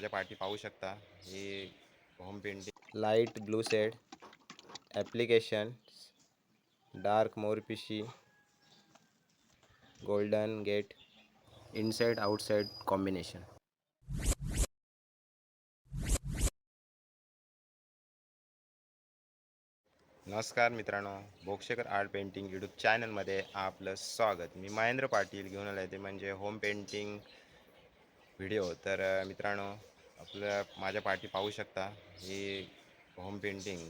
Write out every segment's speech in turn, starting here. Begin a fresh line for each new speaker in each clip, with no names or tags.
माझ्या पाठी पाहू शकता. ही home painting
light blue shade application dark मोरपिशी golden gate inside outside combination
नमस्कार मित्रांनो. बोक्षेकर आर्ट पेंटिंग यूट्यूब चॅनलमध्ये आपलं स्वागत. मी महेंद्र पाटील घेऊन आलो आहे ते म्हणजे होम पेंटिंग व्हिडिओ तर मित्रांनो आपल्या माझ्या पाठी पाहू शकता. ही होम पेंटिंग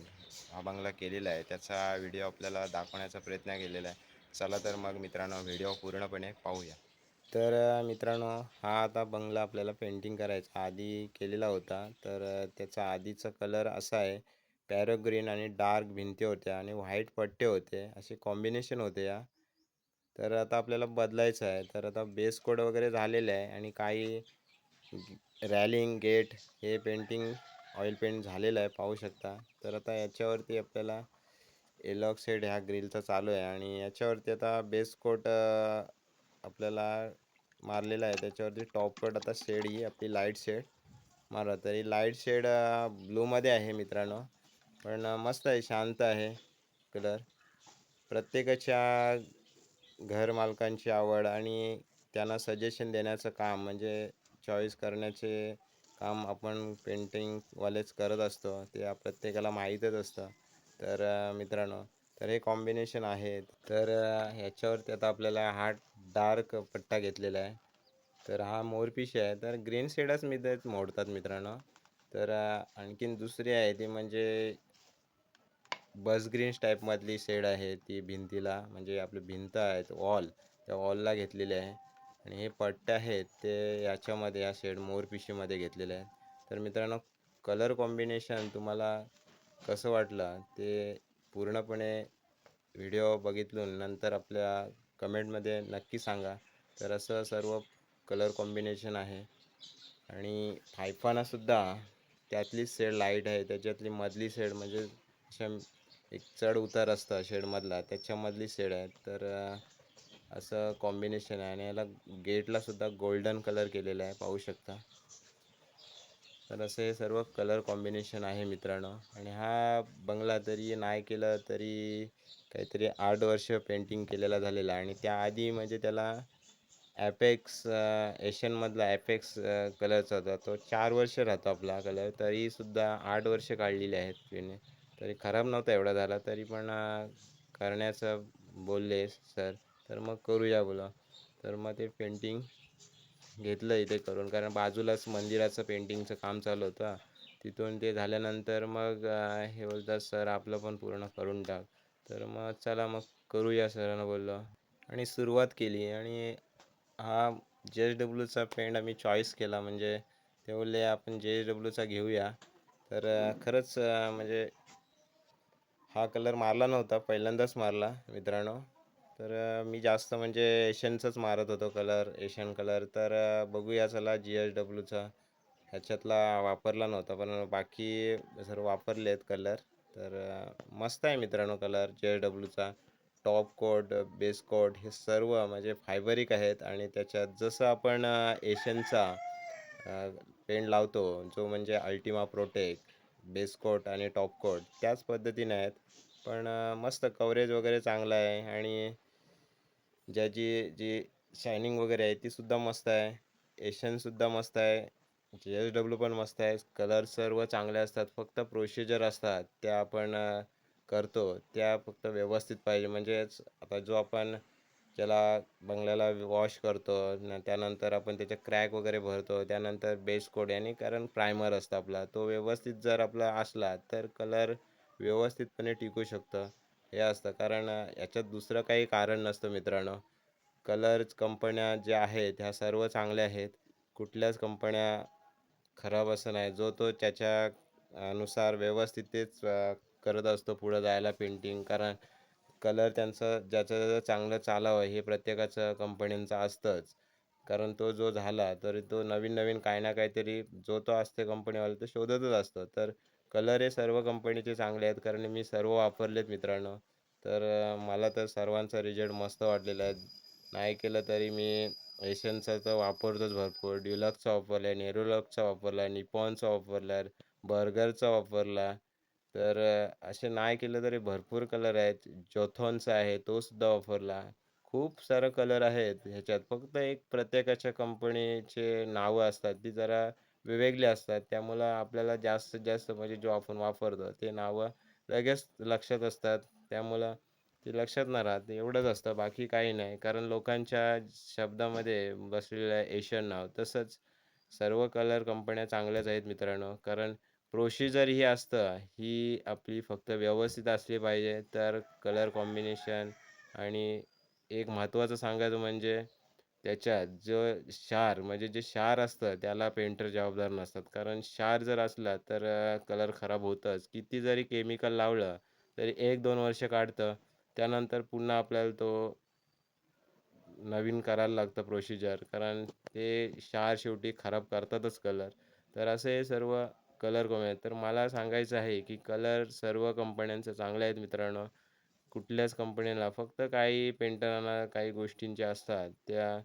हा बंगला केलेला आहे. त्याचा व्हिडिओ आपल्याला दाखवण्याचा प्रयत्न केलेला आहे. चला तर मग मित्रांनो व्हिडिओ पूर्णपणे पाहूया.
तर मित्रांनो हा आता बंगला आपल्याला पेंटिंग करायचा. आधी केलेला होता. तर त्याचा आधीचा कलर असा आहे. पॅरो ग्रीन आणि डार्क भिंती होत्या आणि व्हाईट पट्टे होते. असे कॉम्बिनेशन होते या. तर आता आपल्याला बदलायचं आहे. तर आता बेस कोड वगैरे झालेलं आहे आणि काही रॅलिंग गेट हे पेंटिंग ऑइल पेंट झालेलं आहे पाहू शकता. तर आता याच्यावरती आपल्याला एलॉक्सेड ह्या ग्रिलचा चालू आहे आणि याच्यावरती आता बेस कोट आपल्याला मारलेला आहे. त्याच्यावरती टॉप कोट आता शेड ही आपली लाइट शेड मारा तरी. लाइट शेड ब्लूमध्ये आहे मित्रांनो. पण मस्त आहे शांत आहे कलर. प्रत्येकाच्या घरमालकांची आवड आणि त्यांना सजेशन देण्याचं काम म्हणजे चॉईस करण्याचे काम आपण पेंटिंगवालेच करत असतो. ते आप- प्रत्येकाला माहीतच असतं. तर मित्रांनो तर हे कॉम्बिनेशन आहे तर ह्याच्यावरती आता आपल्याला हा डार्क पट्टा घेतलेला आहे. तर हा मोरपिशी आहे. तर ग्रीन शेडच मी ते मोडतात मित्रांनो. तर आणखीन दुसरी आहे ती म्हणजे बस ग्रीन टाईपमधली शेड आहे ती भिंतीला. म्हणजे आपली भिंत आहेत वॉल त्या वॉलला घेतलेली आहे. आणि हे पट्टे आहेत ते याच्यामध्ये या शेड मोर पिशीमध्ये घेतलेले आहेत. तर मित्रांनो कलर कॉम्बिनेशन तुम्हाला कसं वाटलं ते पूर्णपणे व्हिडिओ बघितलून नंतर आपल्या कमेंटमध्ये नक्की सांगा. तर असं सर्व कलर कॉम्बिनेशन आहे आणि फायफानासुद्धा त्यातली शेड लाइट आहे त्याच्यातली मधली शेड म्हणजे अशा एक चढ उतार असतं शेडमधला त्याच्यामधली शेड आहे. तर असं कॉम्बिनेशन आहे आणि याला गेटला सुद्धा गोल्डन कलर केलेला आहे पाहू शकता. तर असे सर्व कलर कॉम्बिनेशन आहे मित्रांनो. आणि हा बंगला तरी नाही केलं तरी काहीतरी आठ वर्ष पेंटिंग केलेला झालेला आणि त्याआधी म्हणजे त्याला ॲपेक्स एशियनमधला ॲपेक्स कलरचा होता. तो चार वर्ष राहतो आपला कलर तरीसुद्धा आठ वर्ष काढलेली आहेत त्याने तरी खराब नव्हता एवढा झाला. तरी पण करण्याचं बोलले सर तर मग करूया बोला. तर मग ते पेंटिंग घेतलं इथे करून. कारण बाजूलाच मंदिराचं पेंटिंगचं काम चालू होतं. तिथून ते झाल्यानंतर मग हे बोलतात सर आपलं पण पूर्ण करून टाक. तर मग चला मग करूया सरांना बोललो. आणि सुरुवात केली. आणि हा जे एस डब्ल्यूचा पेंट आम्ही चॉईस केला. म्हणजे ते बोलले आपण जे एस डब्ल्यूचा घेऊया. तर खरंच म्हणजे हा कलर मारला नव्हता. पहिल्यांदाच मारला मित्रांनो. तर मी जास्त म्हणजे एशियनचाच मारत होतो कलर एशियन कलर. तर बघूया चला जी एस डब्ल्यूचा. ह्याच्यातला वापरला नव्हता पण बाकी सर्व वापरले आहेत कलर. तर मस्त आहे मित्रांनो कलर जे एस डब्ल्यूचा. टॉप कोट बेस कोट हे सर्व म्हणजे फायबरिक आहेत आणि त्याच्यात जसं आपण एशियनचा पेंट लावतो जो म्हणजे अल्टिमा प्रोटेक बेस कोट आणि टॉप कोट त्याच पद्धतीने आहेत. पण मस्त कवरेज वगैरे चांगलं आहे आणि ज्याची जी शायनिंग वगैरे आहे ती सुद्धा मस्त आहे. एशियनसुद्धा मस्त आहे. जे एस डब्ल्यू पण मस्त आहे. कलर सर्व चांगले असतात. फक्त प्रोसिजर असतात. त्या आपण करतो. त्या फक्त व्यवस्थित पाहिजे. म्हणजेच आता जो आपण ज्याला बंगल्याला वॉश करतो न त्यानंतर आपण त्याचे क्रॅक वगैरे भरतो त्यानंतर बेस कोड याने कारण प्रायमर असतं आपला. तो व्यवस्थित जर आपला असला तर कलर व्यवस्थितपणे टिकू शकतं. हे असतं. कारण याच्यात दुसरं काही कारण नसतं मित्रांनो. कलर्स कंपन्या ज्या आहेत ह्या सर्व चांगल्या आहेत. कुठल्याच कंपन्या खराब असं नाही. जो तो त्याच्या अनुसार व्यवस्थित तेच करत असतो पुढं जायला पेंटिंग कारण कलर त्यांचं ज्याचं ज्याचं चांगलं चालावं हे प्रत्येकाचं कंपनींचं असतंच. कारण तो जो झाला तरी तो नवीन नवीन काही ना काहीतरी जो तो असते कंपनीवाला तो शोधतच असतो. तर कलर हे सर्व कंपनीचे चांगले आहेत कारण मी सर्व वापरलेत मित्रांनो. तर मला तर सर्वांचा रिझल्ट मस्त वाटलेला आहे. नाही केलं तरी मी एशियनचा तर वापरतोच भरपूर. ड्युलक्सचा वापरला आहे नेरोलॉकचा वापरला निपॉनचा वापरला बर्गरचा वापरला. तर असे नाही केलं तरी भरपूर कलर आहेत. जोथॉनचा आहे तो सुद्धा वापरला. खूप सारं कलर आहेत ह्याच्यात. फक्त एक प्रत्येकाच्या कंपनीचे नावं असतात. ती जरा वेगळे असतात. त्यामुळं आपल्याला जास्तीत जास्त म्हणजे जो आपण वापरतो ते नावं लगेच लक्षात असतात. त्यामुळं ते लक्षात नाही राहत. एवढंच असतं. बाकी काही नाही. कारण लोकांच्या शब्दामध्ये बसलेलं आहे एशियन नाव. तसंच सर्व कलर कंपन्या चांगल्याच आहेत मित्रांनो. कारण प्रोसिजर ही असतं. ही आपली फक्त व्यवस्थित असली पाहिजे. तर कलर कॉम्बिनेशन आणि एक महत्त्वाचं सांगायचं म्हणजे त्याच्यात जो क्षार म्हणजे जे क्षार असतं त्याला पेंटर जबाबदार नसतात. कारण क्षार जर असला तर कलर खराब होतंच. किती जरी केमिकल लावलं तरी एक दोन वर्ष काढतं. त्यानंतर पुन्हा आपल्याला तो नवीन करायला लागतं प्रोसिजर कारण ते क्षार शेवटी खराब करतातच कलर तर असे सर्व कलर कमी आहेत. तर मला सांगायचं आहे की कलर सर्व कंपन्यांचे चांगले आहेत मित्रांनो. कुठल्याच कंपनीला. फक्त काही पेंटरांना काही गोष्टींच्या असतात त्या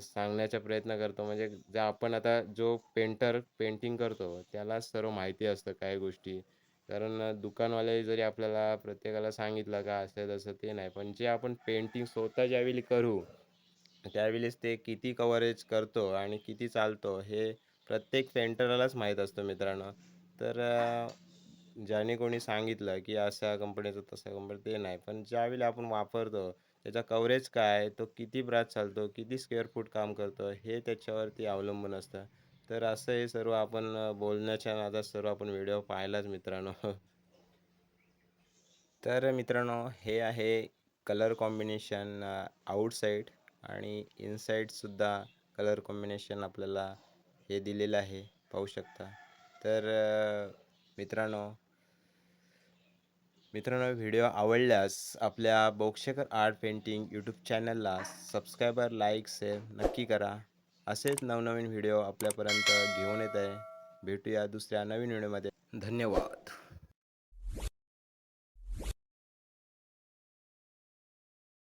सांगण्याचा प्रयत्न करतो. म्हणजे जर आपण आता जो पेंटर पेंटिंग करतो त्याला सर्व माहिती असतं काही गोष्टी. कारण दुकानवाले जरी आपल्याला प्रत्येकाला सांगितलं का असं तसं ते नाही. पण जे आपण पेंटिंग स्वतः ज्यावेळी करू त्यावेळेस ते किती कव्हरेज करतो आणि किती चालतो हे प्रत्येक पेंटरलाच माहीत असतं मित्रांनो. तर ज्याने कोणी सांगितलं की अशा कंपनीचं तसं कंपनी ते नाही. पण ज्यावेळेला आपण वापरतो त्याचा कव्हरेज काय तो किती ब्रात चालतो किती स्क्वेअर फूट काम करतो हे त्याच्यावरती अवलंबून असतं. तर असं हे सर्व आपण बोलण्याच्या नादात सर्व आपण व्हिडिओ पाहिलाच मित्रांनो. तर मित्रांनो हे आहे कलर कॉम्बिनेशन आउटसाईड आणि इनसाईडसुद्धा कलर कॉम्बिनेशन आपल्याला हे दिलेलं आहे. पाहू शकता. तर मित्रांनो मित्रांनो व्हिडिओ आवडल्यास आपल्या बोक्षेकर आर्ट पेंटिंग यूट्यूब चॅनलला सबस्क्रायबर लाईक शेअर नक्की करा. असेच नवनवीन व्हिडिओ आपल्यापर्यंत घेऊन येत आहे. भेटूया दुसऱ्या नवीन व्हिडिओमध्ये. धन्यवाद.